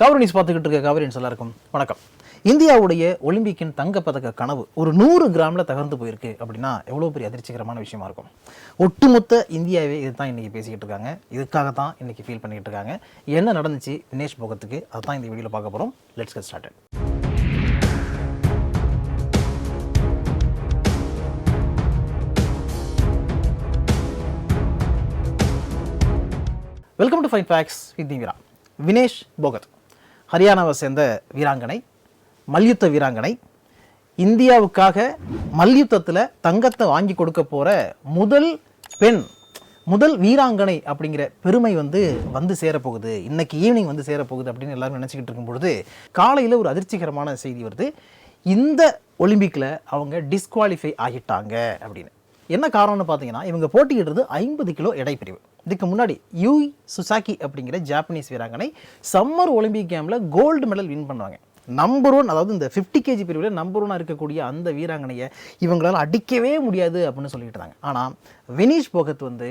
கவரினிஸ் பார்த்துக்கிட்டு இருக்க கவரின்ஸ் எல்லாருக்கும் வணக்கம். இந்தியாவுடைய ஒலிம்பிக்கின் தங்கப்பதக்க கனவு ஒரு நூறு கிராமில் தகர்ந்து போயிருக்கு அப்படின்னா எவ்வளோ பெரிய அதிர்ச்சிகரமான விஷயமா இருக்கும்? ஒட்டுமொத்த இந்தியாவே இது தான் இன்றைக்கி பேசிக்கிட்டு இருக்காங்க. இதுக்காக தான் இன்றைக்கி ஃபீல் பண்ணிக்கிட்டு இருக்காங்க. என்ன நடந்துச்சு வினேஷ் போகத்துக்கு? அதுதான் இந்த வீடியோவில் பார்க்க போகிறோம் let's get started welcome to fine facts with Veera Vinesh Phogat ஹரியானாவை சேர்ந்த வீராங்கனை மல்யுத்த வீராங்கனை இந்தியாவுக்காக மல்யுத்தத்தில் தங்கத்தை வாங்கி கொடுக்க போகிற முதல் பெண் முதல் வீராங்கனை அப்படிங்கிற பெருமை வந்து வந்து சேரப்போகுது. இன்னைக்கு ஈவினிங் வந்து சேரப்போகுது அப்படின்னு எல்லாரும் நினச்சிக்கிட்டு இருக்கும் பொழுது காலையில் ஒரு அதிர்ச்சிகரமான செய்தி வருது. இந்த ஒலிம்பிக்கில் அவங்க டிஸ்குவாலிஃபை ஆகிட்டாங்க அப்படின்னு. என்ன காரணம்னு பார்த்தீங்கன்னா இவங்க போட்டியிடுறது ஐம்பது கிலோ எடை பிரிவு இதுக்கு முன்னாடி யூய் சுசாக்கி அப்படிங்கிற ஜாப்பனீஸ் வீராங்கனை சம்மர் ஒலிம்பிக் கேமில் கோல்டு மெடல் வின் பண்ணுவாங்க. நம்பர் ஒன் அதாவது இந்த ஃபிஃப்டி கேஜி பிரிவில் நம்பர் ஒன்னாக இருக்கக்கூடிய அந்த வீராங்கனையை இவங்களால் அடிக்கவே முடியாது அப்படின்னு சொல்லிட்டு இருந்தாங்க. ஆனால் வினீஷ் போகத் வந்து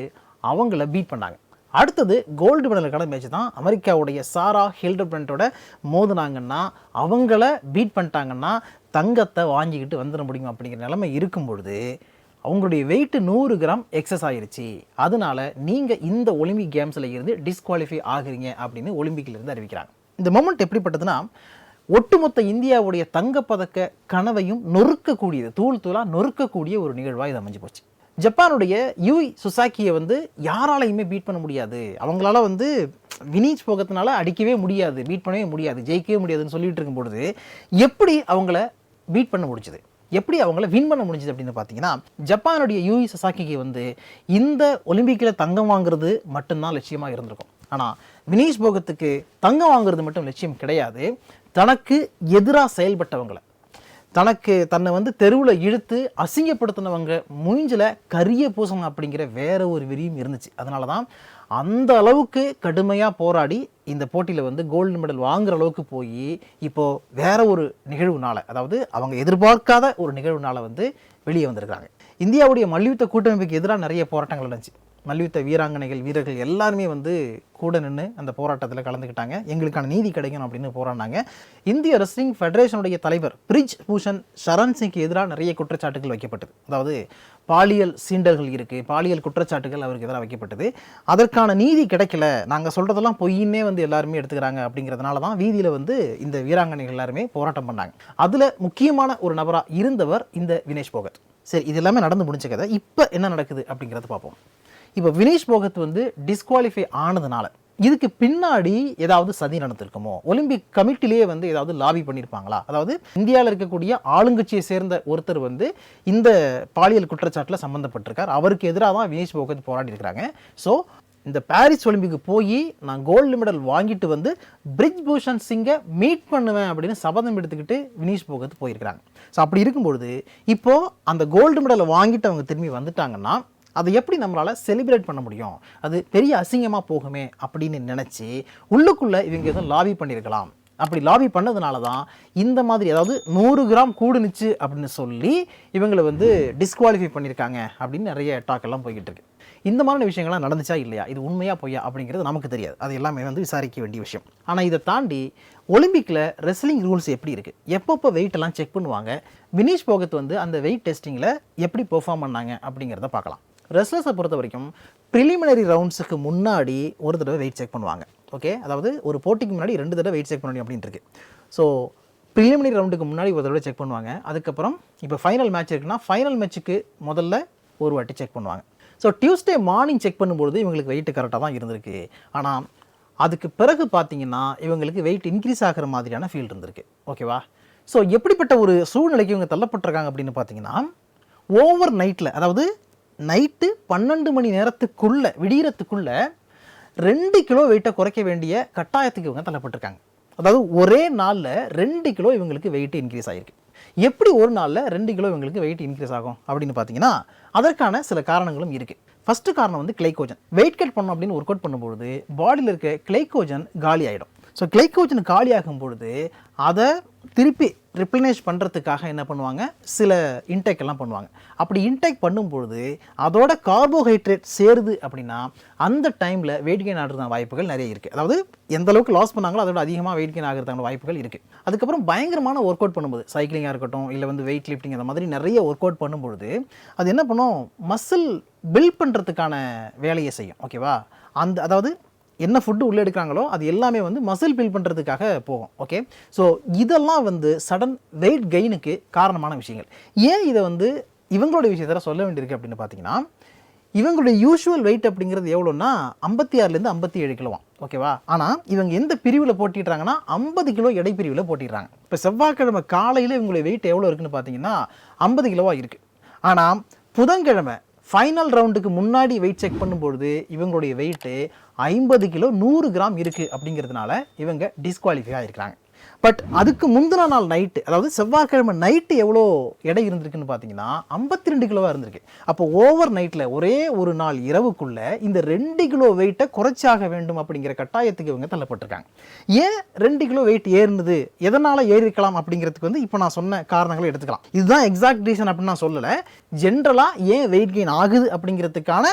அவங்கள பீட் பண்ணாங்க. அடுத்தது கோல்டு மெடலுக்கான மேட்ச் தான் அமெரிக்காவுடைய சாரா ஹில்டர்பிரண்டோட மோதினாங்கன்னா அவங்கள பீட் பண்ணிட்டாங்கன்னா தங்கத்தை வாங்கிக்கிட்டு வந்துட முடியும் அப்படிங்கிற நிலைமை இருக்கும் பொழுது அவங்களுடைய வெயிட் நூறு கிராம் எக்ஸஸ் ஆயிருச்சு. அதனால நீங்கள் இந்த ஒலிம்பிக் கேம்ஸில் இருந்து டிஸ்குவாலிஃபை ஆகுறீங்க அப்படின்னு ஒலிம்பிக்ல இருந்து அறிவிக்கிறாங்க. இந்த மொமெண்ட் எப்படிப்பட்டதுன்னா ஒட்டுமொத்த இந்தியாவுடைய தங்கப்பதக்க கனவையும் நொறுக்கக்கூடியது தூள் தூளாக நொறுக்கக்கூடிய ஒரு நிகழ்வாக இது அமைஞ்சு போச்சு. ஜப்பானுடைய யூய் சுசாக்கியை வந்து யாராலையுமே பீட் பண்ண முடியாது. அவங்களால வந்து வினீச் போகத்தினால அடிக்கவே முடியாது பீட் பண்ணவே முடியாது ஜெயிக்கவே முடியாதுன்னு சொல்லிட்டு இருக்கும் பொழுது எப்படி அவங்கள பீட் பண்ண முடிச்சுது எப்படி அவங்கள வின் பண்ண முடிஞ்சது அப்படின்னு பார்த்தீங்கன்னா ஜப்பானுடைய யூஇ சசாக்கிக்கு வந்து இந்த ஒலிம்பிக்கில் தங்கம் வாங்குறது மட்டும்தான் லட்சியமாக இருந்திருக்கும். ஆனால் வினீஷ் போகத்துக்கு தங்கம் வாங்குறது மட்டும் லட்சியம் கிடையாது. தனக்கு எதிராக செயல்பட்டவங்களை. தனக்கு தன்னை வந்து தெருவில் இழுத்து அசிங்கப்படுத்தினவங்க மூஞ்சில் கரிய பூசணும் அப்படிங்கிற வேற ஒரு விரியும் இருந்துச்சு. அதனால தான் அந்த அளவுக்கு கடுமையாக போராடி இந்த போட்டியில் வந்து கோல்டு மெடல் வாங்குற அளவுக்கு போய் இப்போது வேற ஒரு நிகழ்வுனால அதாவது அவங்க எதிர்பார்க்காத ஒரு நிகழ்வுனால வந்து வெளியே வந்திருக்காங்க இந்தியாவுடைய மல்யுத்த கூட்டமைப்புக்கு எதிராக நிறைய போராட்டங்கள் நடந்துச்சு. மல்யுத்த வீராங்கனைகள் வீரர்கள் எல்லாருமே வந்து கூட நின்று அந்த போராட்டத்தில் கலந்துக்கிட்டாங்க எங்களுக்கான நீதி கிடைக்கணும் அப்படின்னு போராடினாங்க. இந்திய ரெஸ்லிங் ஃபெடரேஷனுடைய தலைவர் பிரிஜ் பூஷன் சரண் சிங்க்கு எதிராக நிறைய குற்றச்சாட்டுகள் வைக்கப்பட்டது. அதாவது பாலியல் சீண்டல்கள் இருக்குது பாலியல் குற்றச்சாட்டுகள் அவருக்கு எதிராக வைக்கப்பட்டது. அதற்கான நீதி கிடைக்கல நாங்கள் சொல்கிறதெல்லாம் பொய்ன்னே வந்து எல்லாருமே எடுத்துக்கிறாங்க அப்படிங்கிறதுனால தான் வீதியில் வந்து இந்த வீராங்கனைகள் எல்லாருமே போராட்டம் பண்ணாங்க. அதில் முக்கியமான ஒரு நபராக இருந்தவர் இந்த வினேஷ் போகத். சரி இது எல்லாமே நடந்து முடிஞ்ச கதை. இப்போ என்ன நடக்குது அப்படிங்கிறத பார்ப்போம். இப்போ வினேஷ் போகத் வந்து டிஸ்குவாலிஃபை ஆனதுனால இதுக்கு பின்னாடி ஏதாவது சதி நடந்திருக்குமோ? ஒலிம்பிக் கமிட்டிலேயே வந்து ஏதாவது லாபி பண்ணியிருப்பாங்களா அதாவது இந்தியாவில் இருக்கக்கூடிய ஆளுங்கட்சியை சேர்ந்த ஒருத்தர் வந்து இந்த பாலியல் குற்றச்சாட்டில் சம்மந்தப்பட்டிருக்கார் அவருக்கு எதிராக தான் வினேஷ் போகத் போராடி இருக்கிறாங்க. ஸோ இந்த பாரிஸ் ஒலிம்பிக்கு போய் நான் கோல்டு மெடல் வாங்கிட்டு வந்து பிரிஜ் பூஷன் சிங்கை மீட் பண்ணுவேன் அப்படின்னு சபதம் எடுத்துக்கிட்டு வினீஷ் போகத்து போயிருக்கிறாங்க. ஸோ அப்படி இருக்கும்பொழுது இப்போது அந்த கோல்டு மெடலை வாங்கிட்டு அவங்க திரும்பி வந்துட்டாங்கன்னா அதை எப்படி நம்மளால் செலிப்ரேட் பண்ண முடியும்? அது பெரிய அசிங்கமாக போகுமே அப்படின்னு நினச்சி உள்ளுக்குள்ளே இவங்க எதுவும் லாபி பண்ணியிருக்கலாம். அப்படி லாபி பண்ணதுனால தான் இந்த மாதிரி அதாவது நூறு கிராம் கூடுனுச்சு அப்படின்னு சொல்லி இவங்களை வந்து டிஸ்குவாலிஃபை பண்ணியிருக்காங்க அப்படின்னு நிறைய டாக் எல்லாம் போய்கிட்டு இருக்கு. இந்த மாதிரி விஷயங்கள்லாம் நடந்துச்சா இல்லையா? இது உண்மையாக பொய்யா அப்படிங்கிறது நமக்கு தெரியாது. அது எல்லாமே வந்து விசாரிக்க வேண்டிய விஷயம். ஆனால் இதை தாண்டி ஒலிம்பிக்கில் ரெஸ்லிங் ரூல்ஸ் எப்படி இருக்குது எப்பப்போ வெயிட்டெல்லாம் செக் பண்ணுவாங்க? வினீஷ் போகத் வந்து அந்த வெயிட் டெஸ்டிங்கில் எப்படி பெர்ஃபார்ம் பண்ணாங்க அப்படிங்கிறத பார்க்கலாம். ரெஸ்லர்ஸை பொறுத்த வரைக்கும் ப்ரிலிமினரி ரவுண்ட்ஸுக்கு முன்னாடி ஒரு தடவை வெயிட் செக் பண்ணுவாங்க. ஓகே அதாவது ஒரு போட்டிக்கு முன்னாடி ரெண்டு தடவை வெயிட் செக் பண்ணணும் அப்படின்ட்டு இருக்கு. ஸோ ப்ரிலிமினரி ரவுண்டுக்கு முன்னாடி ஒரு தடவை செக் பண்ணுவாங்க. அதுக்கப்புறம் இப்போ ஃபைனல் மேட்ச் இருக்குன்னா ஃபைனல் மேட்ச்சுக்கு முதல்ல ஒரு வாட்டி செக் பண்ணுவாங்க. ஸோ டியூஸ்டே மார்னிங் செக் பண்ணும்பொழுது இவங்களுக்கு வெயிட் கரெக்டாக தான் இருந்திருக்கு. ஆனால் அதுக்கு பிறகு பார்த்தீங்கன்னா இவங்களுக்கு வெயிட் இன்க்ரீஸ் ஆகிற மாதிரியான ஃபீல் இருந்திருக்கு. ஓகேவா ஸோ எப்படிப்பட்ட ஒரு சூழ்நிலைக்கு இவங்க தள்ளப்பட்டிருக்காங்க அப்படின்னு பார்த்தீங்கன்னா ஓவர் நைட்டில் அதாவது நைட்டு பன்னெண்டு மணி நேரத்துக்குள்ளே விடியறத்துக்குள்ளே ரெண்டு கிலோ வெயிட்டை குறைக்க வேண்டிய கட்டாயத்துக்கு இவங்க தள்ளப்பட்டிருக்காங்க. அதாவது ஒரே நாளில் ரெண்டு கிலோ இவங்களுக்கு வெயிட் இன்க்ரீஸ் ஆகிருக்கு எப்படி ஒரு நாளில் ரெண்டு கிலோ இவங்களுக்கு வெயிட் இன்க்ரீஸ் ஆகும் அப்படின்னு பார்த்தீங்கன்னா அதற்கான சில காரணங்களும் இருக்குது ஃபஸ்ட்டு காரணம் வந்து கிளைக்கோஜன் வெயிட் கட் பண்ணோம் அப்படின்னு ஒர்க் அவுட் பண்ணும்பொழுது பாடியில் இருக்க கிளைக்கோஜன் காலி ஆகிடும் ஸோ கிளைக்கோஜன் காலியாகும் பொழுது அதை திருப்பி ரிப்ளினேஷ் பண்ணுறதுக்காக என்ன பண்ணுவாங்க? சில இன்டேக் எல்லாம் பண்ணுவாங்க. அப்படி இன்டேக் பண்ணும்பொழுது அதோட கார்போஹைட்ரேட் சேருது அப்படின்னா அந்த டைமில் வெயிட் கெயின் ஆகிறதுக்கான வாய்ப்புகள் நிறைய இருக்குது அதாவது எந்த அளவுக்கு லாஸ் பண்ணாங்களோ அதோட அதிகமாக வெயிட் கெயின் ஆகிறதுக்கான வாய்ப்புகள் இருக்குது அதுக்கப்புறம் பயங்கரமான ஒர்க் அவுட் பண்ணும்போது சைக்கிளிங்காக இருக்கட்டும் இல்லை வந்து வெயிட் லிஃப்டிங் அந்த மாதிரி நிறைய ஒர்க் அவுட் பண்ணும்பொழுது அது என்ன பண்ணும்? மசில் பில்ட் பண்ணுறதுக்கான வேலையை செய்யும். ஓகேவா அந்த அதாவது என்ன ஃபுட்டு உள்ளே எடுக்கிறாங்களோ அது எல்லாமே வந்து மசில் பில் பண்ணுறதுக்காக போகும் ஓகே ஸோ இதெல்லாம் வந்து சடன் வெயிட் கெயினுக்கு காரணமான விஷயங்கள். ஏன் இதை வந்து இவங்களுடைய விஷயத்தில் சொல்ல வேண்டியிருக்கு அப்படின்னு பார்த்தீங்கன்னா இவங்களுடைய யூஷுவல் வெயிட் அப்படிங்கிறது எவ்வளோன்னா ஐம்பத்தி ஆறுலேருந்து ஐம்பத்தி ஏழு கிலோவாம் ஓகேவா ஆனால் இவங்க எந்த பிரிவில் போட்டிடுறாங்கன்னா ஐம்பது கிலோ எடை பிரிவில் போட்டிடுறாங்க. இப்போ செவ்வாய்க்கிழமை காலையில் இவங்களுடைய வெயிட் எவ்வளோ இருக்குன்னு பார்த்தீங்கன்னா ஐம்பது கிலோவாக இருக்குது ஆனால் புதன்கிழமை ஃபைனல் ரவுண்டுக்கு முன்னாடி வெயிட் செக் பண்ணும்பொழுது இவங்களுடைய வெயிட்டு ஐம்பது கிலோ நூறு கிராம் இருக்குது அப்படிங்கிறதுனால இவங்க டிஸ்குவாலிஃபை ஆகிருக்கிறாங்க பட் அதுக்கு முந்தின நாள் நைட்டு அதாவது செவ்வாய்க்கிழமை நைட்டு எவ்வளோ எடை இருந்திருக்குன்னு பார்த்தீங்கன்னா ஐம்பத்தி ரெண்டு கிலோவாக இருந்திருக்கு. அப்போ ஓவர் நைட்டில் ஒரே ஒரு நாள் இரவுக்குள்ளே இந்த ரெண்டு கிலோ வெயிட்டை குறைச்சாக வேண்டும் அப்படிங்கிற கட்டாயத்துக்கு இவங்க தள்ளப்பட்டிருக்காங்க. ஏன் ரெண்டு கிலோ வெயிட் ஏறுனது? எதனால் ஏறிருக்கலாம் அப்படிங்கிறதுக்கு வந்து இப்போ நான் சொன்ன காரணங்களை எடுத்துக்கலாம். இதுதான் எக்ஸாக்ட் ரீசன் அப்படின்னு நான் சொல்லலை. ஜென்ரலாக ஏன் வெயிட் கெயின் ஆகுது அப்படிங்கிறதுக்கான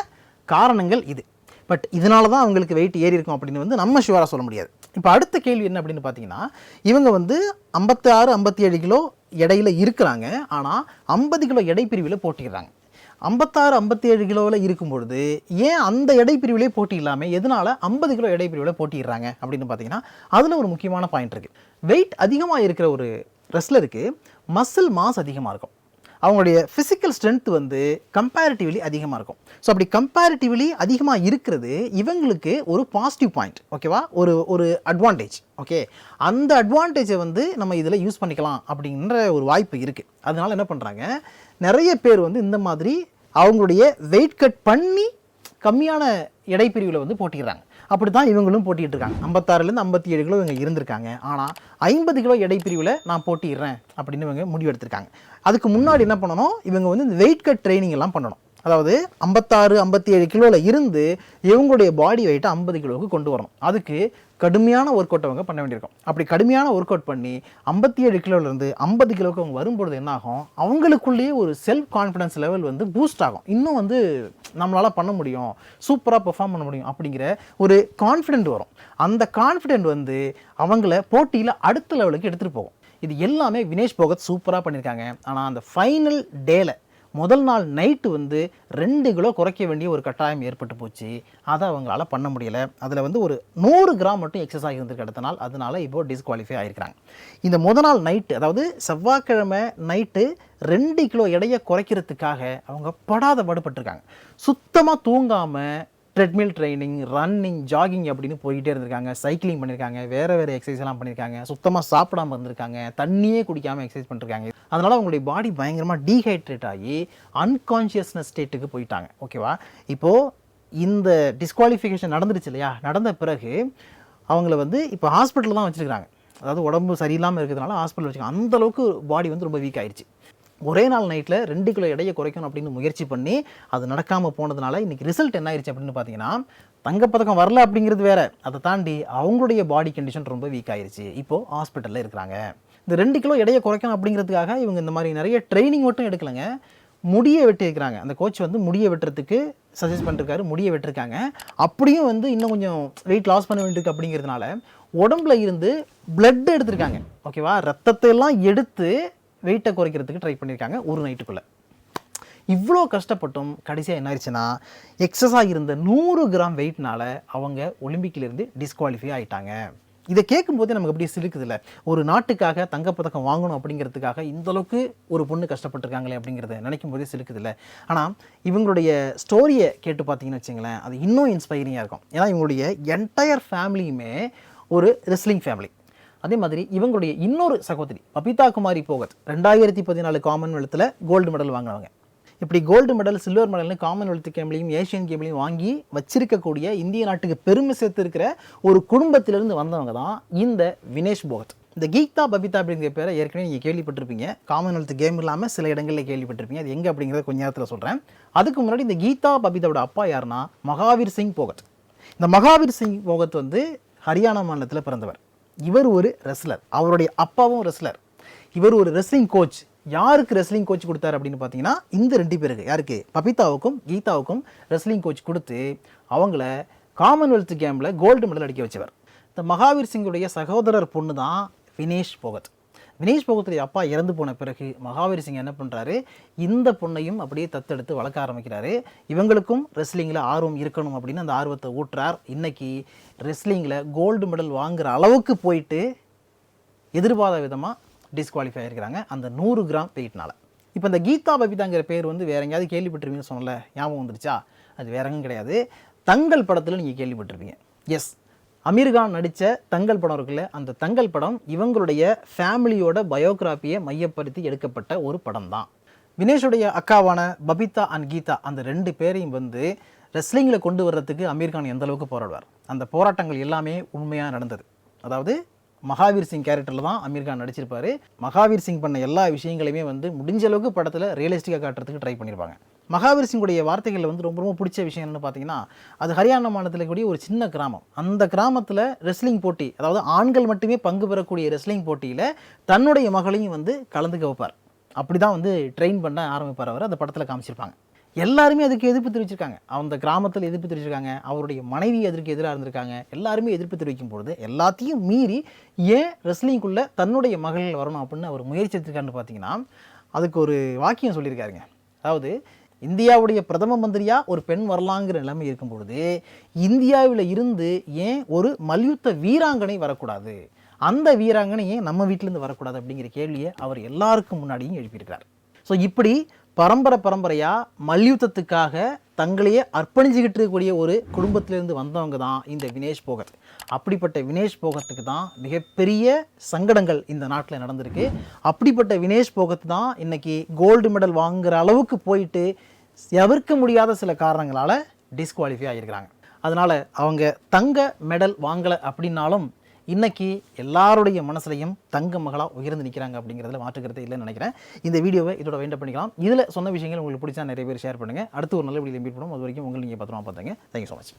காரணங்கள் இது. பட் இதனால தான் அவங்களுக்கு வெயிட் ஏறி இருக்கும் அப்படின்னு வந்து நம்ம ஷுவராக சொல்ல முடியாது. இப்போ அடுத்த கேள்வி என்ன அப்படின்னு பார்த்தீங்கன்னா இவங்க வந்து ஐம்பத்தி ஆறு ஐம்பத்தி ஏழு கிலோ எடையில் இருக்கிறாங்க. ஆனால் ஐம்பது கிலோ எடை பிரிவில் போட்டிடுறாங்க. ஐம்பத்தாறு ஐம்பத்தி ஏழு கிலோவில் இருக்கும் பொழுது ஏன் அந்த எடை பிரிவிலே போட்டி இல்லாமல் எதனால் ஐம்பது கிலோ எடை பிரிவில் போட்டிடுறாங்க அப்படின்னு பார்த்தீங்கன்னா அதில் ஒரு முக்கியமான பாயிண்ட் இருக்குது வெயிட் அதிகமாக இருக்கிற ஒரு ரெஸ்லருக்கு மசில் மாஸ் அதிகமாக இருக்கும். அவங்களுடைய ஃபிசிக்கல் ஸ்ட்ரென்த் வந்து கம்பேரிட்டிவ்லி அதிகமாக இருக்கும். ஸோ அப்படி கம்பேரிட்டிவ்லி அதிகமாக இருக்கிறது இவங்களுக்கு ஒரு பாசிட்டிவ் பாயிண்ட் ஓகேவா ஒரு ஒரு அட்வான்டேஜ் ஓகே அந்த அட்வான்டேஜை வந்து நம்ம இதில் யூஸ் பண்ணிக்கலாம் அப்படின்ற ஒரு வாய்ப்பு இருக்குது அதனால என்ன பண்ணுறாங்க நிறைய பேர் வந்து இந்த மாதிரி அவங்களுடைய வெயிட் கட் பண்ணி கம்மியான எடைப்பிரிவில் வந்து போட்டிடுறாங்க அப்படி தான் இவங்களும் போட்டிகிட்டு இருக்காங்க. ஐம்பத்தாறுலேருந்து ஐம்பத்தி ஏழு கிலோ இவங்க இருந்திருக்காங்க. ஆனால் ஐம்பது கிலோ எடைப்பிரிவில் நான் போட்டிடுறேன் அப்படின்னு இவங்க முடிவெடுத்திருக்காங்க. அதுக்கு முன்னாடி என்ன பண்ணணும்? இவங்க வந்து இந்த வெயிட் கட் ட்ரைனிங் எல்லாம் பண்ணணும். அதாவது ஐம்பத்தாறு ஐம்பத்தி ஏழு கிலோவில் இருந்து இவங்களுடைய பாடி வெயிட்டை ஐம்பது கிலோவுக்கு கொண்டு வரணும். அதுக்கு கடுமையான ஒர்க் அவுட் அவங்க பண்ண வேண்டியிருக்கும். அப்படி கடுமையான ஒர்க் அவுட் பண்ணி ஐம்பத்தி ஏழு கிலோலேருந்து ஐம்பது கிலோவுக்கு அவங்க வரும்பொழுது என்ன ஆகும் அவங்களுக்குள்ளேயே ஒரு செல்ஃப் கான்ஃபிடன்ஸ் லெவல் வந்து பூஸ்ட் ஆகும். இன்னும் வந்து நம்மளால் பண்ண முடியும். சூப்பராக பெர்ஃபார்ம் பண்ண முடியும் அப்படிங்கிற ஒரு கான்ஃபிடென்ட் வரும். அந்த கான்ஃபிடென்ட் வந்து அவங்கள போட்டியில் அடுத்த லெவலுக்கு எடுத்துகிட்டு போகும். இது எல்லாமே வினேஷ் போகத் சூப்பராக பண்ணியிருக்காங்க. ஆனால் அந்த ஃபைனல் டேல முதல் நாள் நைட்டு வந்து ரெண்டு கிலோ குறைக்க வேண்டிய ஒரு கட்டாயம் ஏற்பட்டு போச்சு. அதை அவங்களால பண்ண முடியலை. அதில் வந்து ஒரு நூறு கிராம் மட்டும் எக்ஸஸ் ஆகியிருந்திருக்கு அடுத்த நாள். அதனால இப்போ டிஸ்குவாலிஃபை ஆகிருக்கிறாங்க இந்த முத நாள் நைட்டு அதாவது செவ்வாய்க்கிழமை நைட்டு ரெண்டு கிலோ எடையை குறைக்கிறதுக்காக அவங்க படாத பாடுபட்டிருக்காங்க சுத்தமாக தூங்காமல் ட்ரெட்மில் ட்ரைனிங் ரன்னிங் ஜாகிங் அப்படின்னு போய்கிட்டே இருந்திருக்காங்க. சைக்கிளிங் பண்ணியிருக்காங்க வேறு வேறு எக்ஸசைஸ் எல்லாம் பண்ணியிருக்காங்க சுத்தமாக சாப்பிடாம இருந்திருக்காங்க. தண்ணியே குடிக்காமல் எக்ஸசைஸ் பண்ணிருக்காங்க. அதனால் அவங்களுடைய பாடி பயங்கரமாக டீஹைட்ரேட் ஆகி அன்கான்ஷியஸ்னஸ் ஸ்டேட்டுக்கு போயிட்டாங்க. ஓகேவா இப்போது இந்த டிஸ்குவாலிஃபிகேஷன் நடந்துருச்சு இல்லையா? நடந்த பிறகு அவங்கள வந்து இப்போ ஹாஸ்பிட்டலில் தான் வச்சுருக்காங்க அதாவது உடம்பு சரியில்லாமல் இருக்கிறதுனால ஹாஸ்பிட்டல் வச்சுருக்காங்க. அந்தளவுக்கு பாடி வந்து ரொம்ப வீக் ஆயிடுச்சு ஒரே நாள் நைட்டில் ரெண்டு கிலோ எடையை குறைக்கணும் அப்படின்னு முயற்சி பண்ணி அது நடக்காமல் போனதுனால இன்றைக்கி ரிசல்ட் என்ன ஆயிடுச்சு அப்படின்னு பார்த்தீங்கன்னா தங்கப்பதக்கம் வரல அப்படிங்கிறது வேற. அதை தாண்டி அவங்களுடைய பாடி கண்டிஷன் ரொம்ப வீக் ஆயிருச்சு. இப்போது ஹாஸ்பிட்டலில் இருக்கிறாங்க. இந்த ரெண்டு கிலோ எடையை குறைக்கணும் அப்படிங்கிறதுக்காக இவங்க இந்த மாதிரி நிறைய ட்ரைனிங் மட்டும் எடுக்கலைங்க. முடியை வெட்டியிருக்கிறாங்க அந்த கோச் வந்து முடியை வெட்டுறதுக்கு சஜஸ்ட் பண்ணிருக்காரு. முடியை வெட்டிருக்காங்க. அப்படியும் வந்து இன்னும் கொஞ்சம் வெயிட் லாஸ் பண்ண வேண்டியிருக்கு அப்படிங்கிறதுனால உடம்புல இருந்து பிளட் எடுத்திருக்காங்க. ஓகேவா ரத்தத்தை எல்லாம் எடுத்து வெயிட்டை குறைக்கிறதுக்கு ட்ரை பண்ணியிருக்காங்க ஒரு நைட்டுக்குள்ளே இவ்வளோ கஷ்டப்பட்டும் கடைசியாக என்ன ஆயிடுச்சுன்னா எக்ஸஸாக இருந்த நூறு கிராம் வெயிட்னால் அவங்க ஒலிம்பிக்கிலேருந்து டிஸ்குவாலிஃபை ஆகிட்டாங்க இதை கேட்கும்போதே நமக்கு அப்படியே சிலுக்குதுல்ல. ஒரு நாட்டுக்காக தங்கப்பதக்கம் வாங்கணும் அப்படிங்கிறதுக்காக இந்த அளவுக்கு ஒரு பொண்ணு கஷ்டப்பட்டிருக்காங்களே அப்படிங்கிறத நினைக்கும் போதே சிலுக்குதுல்ல. ஆனால் இவங்களுடைய ஸ்டோரியை கேட்டு பார்த்தீங்கன்னு வச்சுங்களேன் அது இன்னும் இன்ஸ்பைரிங்காக இருக்கும். ஏன்னா இவங்களுடைய என்டையர் ஃபேமிலியுமே ஒரு ரெஸ்லிங் ஃபேமிலி அதே மாதிரி இவங்களுடைய இன்னொரு சகோதரி பபிதா குமாரி போகத் ரெண்டாயிரத்தி பதினாலு காமன்வெல்த்தில் கோல்டு மெடல் வாங்கினவங்க. இப்படி கோல்டு மெடல் சில்வர் மெடல்னு காமன்வெல்த் கேம்லையும் ஏஷியன் கேம்லையும் வாங்கி வச்சிருக்கக்கூடிய இந்திய நாட்டுக்கு பெருமை சேர்த்துருக்கிற ஒரு குடும்பத்திலிருந்து வந்தவங்க தான் இந்த வினேஷ் போகத். இந்த கீதா பபிதா அப்படிங்கிற பேரை ஏற்கனவே நீங்கள் கேள்விப்பட்டிருப்பீங்க. காமன்வெல்த் கேம் இல்லாமல் சில இடங்களில் கேள்விப்பட்டிருப்பீங்க. அது எங்கே அப்படிங்கிறத கொஞ்ச நேரத்தில் சொல்கிறேன் அதுக்கு முன்னாடி இந்த கீதா பபிதாவோட அப்பா யாருன்னா மகாவீர் சிங் போகத். இந்த மகாவீர் சிங் போகத் வந்து ஹரியானா மாநிலத்தில் பிறந்தவர். இவர் ஒரு ரெஸ்லர் அவருடைய அப்பாவும் ரெஸ்லர் இவர் ஒரு ரெஸ்லிங் கோச் யாருக்கு ரெஸ்லிங் கோச் கொடுத்தாரு அப்படின்னு பார்த்தீங்கன்னா இந்த ரெண்டு பேருக்கு யாருக்கு? பபிதாவுக்கும் கீதாவுக்கும் ரெஸ்லிங் கோச் கொடுத்து அவங்கள காமன்வெல்த் கேமில் கோல்டு மெடல் அடிக்க வச்சவர். இந்த மகாவீர் சிங்குடைய சகோதரர் பொண்ணு தான் வினேஷ் போகத். வினேஷ் போகத்துடைய அப்பா இறந்து போன பிறகு மகாவீர் சிங் என்ன பண்ணுறாரு இந்த பொண்ணையும் அப்படியே தத்தெடுத்து வளர்க்க ஆரம்பிக்கிறாரு. இவங்களுக்கும் ரெஸ்லிங்கில் ஆர்வம் இருக்கணும் அப்படின்னு அந்த ஆர்வத்தை ஊட்டுறார். இன்னைக்கு ரெஸ்லிங்கில் கோல்டு மெடல் வாங்குகிற அளவுக்கு போயிட்டு எதிர்பாராத விதமாக டிஸ்குவாலிஃபை ஆகிருக்கிறாங்க அந்த நூறு கிராம் வெயிட்னால் இப்போ இந்த கீதா பபிதாங்கிற பேர் வந்து வேற எங்கேயாவது கேள்விப்பட்டிருப்பீங்கன்னு சொன்னல ஞாபகம் வந்துருச்சா? அது வேற எங்கும் கிடையாது. தங்கள் படத்தில் நீங்கள் கேள்விப்பட்டிருப்பீங்க. எஸ் அமீர்கான் நடித்த தங்கல் படம் இருக்குல்ல அந்த தங்கல் படம் இவங்களுடைய ஃபேமிலியோட பயோகிராஃபியை மையப்படுத்தி எடுக்கப்பட்ட ஒரு படம் தான் வினேஷுடைய அக்காவான பபிதா அண்ட் கீதா அந்த ரெண்டு பேரையும் வந்து ரெஸ்லிங்கில் கொண்டு வர்றதுக்கு அமீர்கான் எந்த அளவுக்கு போராடுவார்? அந்த போராட்டங்கள் எல்லாமே உண்மையாக நடந்தது. அதாவது மகாவீர் சிங் கேரக்டரில் தான் அமீர் கான் மகாவீர் சிங் பண்ண எல்லா விஷயங்களையுமே வந்து முடிஞ்ச அளவுக்கு படத்தில் ரியலிஸ்டிக்காக காட்டுறதுக்கு ட்ரை பண்ணியிருப்பாங்க மகாவீர் சிங்குடைய வார்த்தைகளில் வந்து ரொம்ப ரொம்ப பிடிச்ச விஷயம் என்னென்னு பார்த்தீங்கன்னா அது ஹரியானா மாநிலத்தில் கூடிய ஒரு சின்ன கிராமம். அந்த கிராமத்தில் ரெஸ்லிங் போட்டி அதாவது ஆண்கள் மட்டுமே பங்கு பெறக்கூடிய ரெஸ்லிங் போட்டியில் தன்னுடைய மகளையும் வந்து கலந்துக்க வைப்பார். அப்படி தான் வந்து ட்ரெயின் பண்ண ஆரம்பிப்பார் அவர். அந்த படத்தில் காமிச்சிருப்பாங்க. எல்லாருமே அதுக்கு எதிர்ப்பு தெரிவிச்சிருக்காங்க. அந்த கிராமத்தில் எதிர்ப்பு தெரிவிச்சிருக்காங்க. அவருடைய மனைவி அதற்கு எதிராக இருந்திருக்காங்க. எல்லாருமே எதிர்ப்பு தெரிவிக்கும் பொழுது எல்லாத்தையும் மீறி ஏன் ரெஸ்லிங்குள்ளே தன்னுடைய மகள் வரணும் அப்படின்னு அவர் முயற்சி எடுத்திருக்காருன்னு பார்த்தீங்கன்னா அதுக்கு ஒரு வாக்கியம் சொல்லியிருக்காருங்க. அதாவது இந்தியாவுடைய பிரதம மந்திரியாக ஒரு பெண் வரலாங்கிற நிலைமை இருக்கும் பொழுது இந்தியாவில் இருந்து ஏன் ஒரு மல்யுத்த வீராங்கனை வரக்கூடாது? அந்த வீராங்கனை ஏன் நம்ம வீட்டிலேருந்து வரக்கூடாது அப்படிங்கிற கேள்வியை அவர் எல்லாருக்கும் முன்னாடியும் எழுப்பியிருக்கிறார். ஸோ இப்படி பரம்பரை பரம்பரையாக மல்யுத்தத்துக்காக தங்களையே அர்ப்பணிச்சுக்கிட்டு இருக்கக்கூடிய ஒரு குடும்பத்திலேருந்து வந்தவங்க தான் இந்த வினேஷ் போகத். அப்படிப்பட்ட வினேஷ் போகத்துக்கு தான் மிகப்பெரிய சங்கடங்கள் இந்த நாட்டில் நடந்திருக்கு. அப்படிப்பட்ட வினேஷ் போகத் தான் இன்றைக்கி கோல்டு மெடல் வாங்குகிற அளவுக்கு போயிட்டு தவிர்க்க முடியாத சில காரணங்களால் டிஸ்குவாலிஃபை ஆகியிருக்கிறாங்க அதனால் அவங்க தங்க மெடல் வாங்கலை அப்படின்னாலும் இன்னைக்கு எல்லாருடைய மனசுலையும் தங்க மகளாக உயர்ந்து நிற்கிறாங்க அப்படிங்கிறதுல மாற்றுக்கிறதே இல்லைன்னு நினைக்கிறேன். இந்த வீடியோவை இதோட வேண்ட பண்ணிக்கலாம். இதில் சொன்ன விஷயங்கள் உங்களுக்கு பிடிச்சா நிறைய பேர் ஷேர் பண்ணுங்கள் அடுத்து ஒரு நல்ல வீடியோ மீட் பண்ணுவோம். அது வரைக்கும் உங்களை நீங்கள் பத்திரமா பார்த்துங்க தேங்க்யூ ஸோ மச்